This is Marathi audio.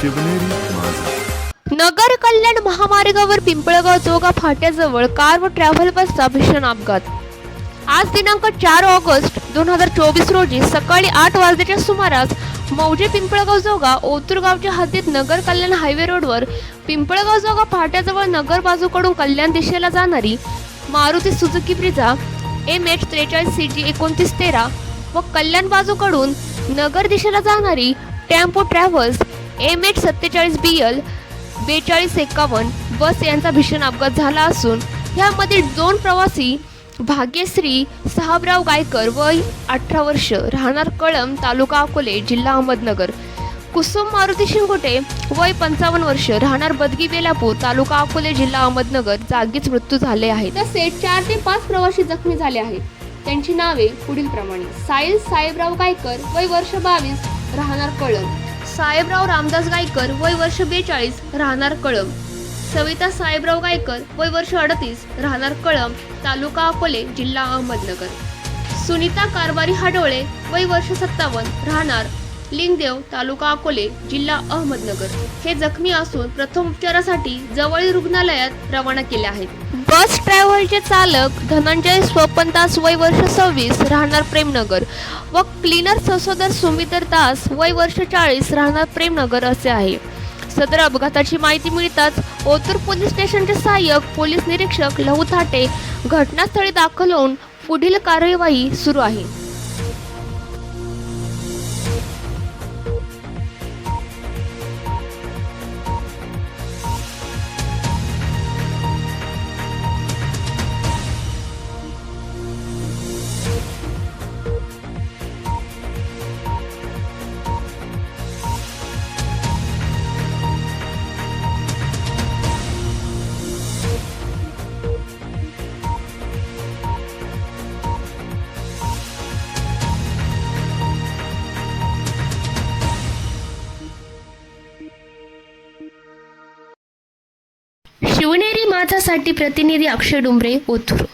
शिवनेरी माझा. नगर कल्याण महामार्गावर पिंपळगाव जोगा फाट्याजवळ कार व ट्रॅव्हल बसचा भीषण अपघात. आज दिनांक चार ऑगस्ट दोन हजार चोवीस रोजी सकाळी आठ वाजल्याच्या सुमारास मौजे पिंपळगाव जोगा ओतुरगावच्या हद्दीत नगर कल्याण हायवे रोडवर पिंपळगाव जोगा फाट्याजवळ नगर बाजूकडून कल्याण दिशेला जाणारी Maruti Suzuki Brezza M H त्रेचाळीस सी जी एकोणतीस तेरा व कल्याण बाजूकडून नगर दिशेला जाणारी टेम्पो ट्रॅव्हल्स एम एच सत्तेचाळीस बी एल बेचाळीस एकावन्न बस यांचा भीषण अपघात झाला असून यामध्ये दोन प्रवासी भाग्यश्री साहबराव गायकर वय अठरा वर्ष राहणार कळम तालुका अकोले जिल्हा अहमदनगर. कुसुम मारुती शिंगोटे वय पंचावन्न वर्ष राहणार बदगी बेलापूर तालुका अकोले जिल्हा अहमदनगर जागीच मृत्यू झाले आहे तसेच चार ते पाच प्रवासी जखमी झाले आहेत. त्यांची नावे पुढील प्रमाणे साईल साहेबराव गायकर वय वर्ष बावीस राहणार कळम साहेबराव रामदास गायकर वय वर्ष बेचाळीस राहणार कळम सविता साहेबराव गायकर वय वर्ष अडतीस राहणार कळम तालुका अकोले जिल्हा अहमदनगर. सुनीता कारवारी हाडोळे वय वर्ष सत्तावन्न राहणार. लिंगदेव तालुका अकोले जिल्हा अहमदनगर. हे जखमी असून प्रथम उपचारासाठी जवळील रुग्णालयात रवाना केले आहेत. बस ट्रॅव्हलचे चालक धनंजय स्वपनदास वय वर्ष सव्वीस राहणार प्रेमनगर. व क्लीनर ससोदर सुमितर दास वय वर्ष चाळीस राहणार प्रेमनगर असे आहे. सदर अपघाताची माहिती मिळताच ओतूर पोलीस स्टेशनचे सहाय्यक पोलीस निरीक्षक लहू थाटे घटनास्थळी दाखल होऊन पुढील कार्यवाही सुरू आहे. शिवनेरी माझासाठी प्रतिनिधी अक्षय डुंबरे ओथुरू